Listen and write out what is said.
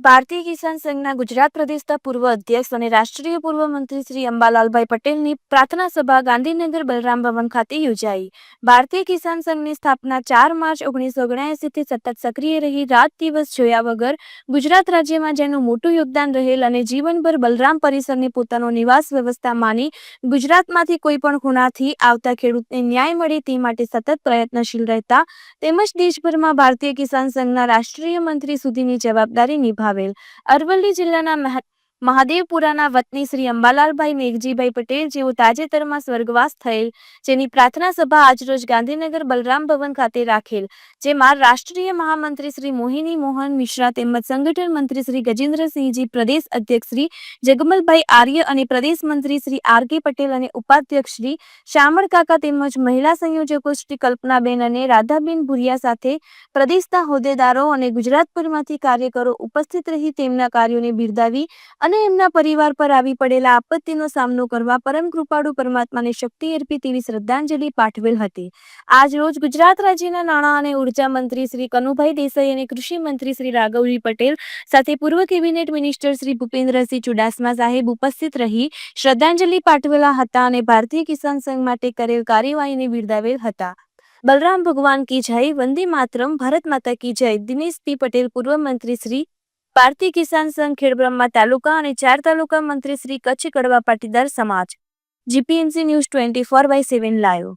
ભારતીય કિસાન સંઘના ગુજરાત પ્રદેશના પૂર્વ અધ્યક્ષ અને રાષ્ટ્રીય પૂર્વ મંત્રી શ્રી અંબાલાલભાઈ પટેલની પ્રાર્થના સભા ગાંધીનગર બલરામ ભવન ખાતે યોજાઈ. ભારતીય કિસાન સંઘની સ્થાપના ચાર માર્ચ ઓગણીસો ઓગણએંસીથી સતત સક્રિય રહી રાત દિવસ જોયા વગર ગુજરાત રાજ્યમાં જેનું મોટું યોગદાન રહેલ અને જીવનભર બલરામ પરિસરની પોતાનો નિવાસ વ્યવસ્થા માની ગુજરાતમાંથી કોઈ પણ ખૂણાથી આવતા ખેડૂતને ન્યાય મળે તે માટે સતત પ્રયત્નશીલ રહેતા તેમજ દેશભરમાં ભારતીય કિસાન સંઘના રાષ્ટ્રીય મંત્રી સુધીની જવાબદારી નિભાવેલ અરવલ્લી જિલ્લાના મહ- મહાદેવપુરાના વતની શ્રી અંબાલાલભાઈ મેઘજીભાઈ પટેલ જેઓ તાજેતરમાં સ્વર્ગવાસ થયેલ, જેની પ્રાર્થના સભા આજરોજ ગાંધીનગર બલરામ ભવન ખાતે રાખેલ, જેમાં રાષ્ટ્રીય મહામંત્રી શ્રી મોહિની મોહન મિશ્રા તેમજ સંગઠન મંત્રી શ્રી ગજેન્દ્રસિંહજી, પ્રદેશ અધ્યક્ષ શ્રી જગમલભાઈ આર્ય અને પ્રદેશ મંત્રી શ્રી આર કે પટેલ અને ઉપાધ્યક્ષ શ્રી શામળ કાકા તેમજ મહિલા સંયોજકો શ્રી કલ્પનાબેન અને રાધાબેન ભુરિયા સાથે પ્રદેશના હોદ્દેદારો અને ગુજરાતભરમાંથી કાર્યકરો ઉપસ્થિત રહી તેમના કાર્યોને બિરદાવી અને એમના પરિવાર પર આવી પડેલા આપત્તિનો સામનો કરવા પરમ કૃપાળુ પરમાત્માને શક્તિ અર્પી તેવી શ્રદ્ધાંજલિ પાઠવેલ હતી. આજ રોજ ગુજરાત રાજ્યના નાણાં અને ઊર્જા મંત્રી શ્રી કનુભાઈ દેસાઈ અને કૃષિ મંત્રી શ્રી રાઘવજી પટેલ સાથે પૂર્વ કેબિનેટ મિનિસ્ટર શ્રી ભૂપેન્દ્રસિંહ ચુડાસમા સાહેબ ઉપસ્થિત રહી શ્રદ્ધાંજલિ પાઠવેલા હતા અને ભારતીય કિસાન સંઘ માટે કરેલ કાર્યવાહીને બિરદાવેલ હતા. બલરામ ભગવાન કી જય, વંદે માતરમ, ભારત માતા કી જય, દિનેશ પી પટેલ, પૂર્વ મંત્રી શ્રી ભારતીય કિસાન સંઘ ખેડબ્રહ્મા તાલુકા અને ચાર તાલુકા મંત્રી શ્રી કચ્છ કડવા પાટીદાર સમાજ. GPMC news twenty four by seven live.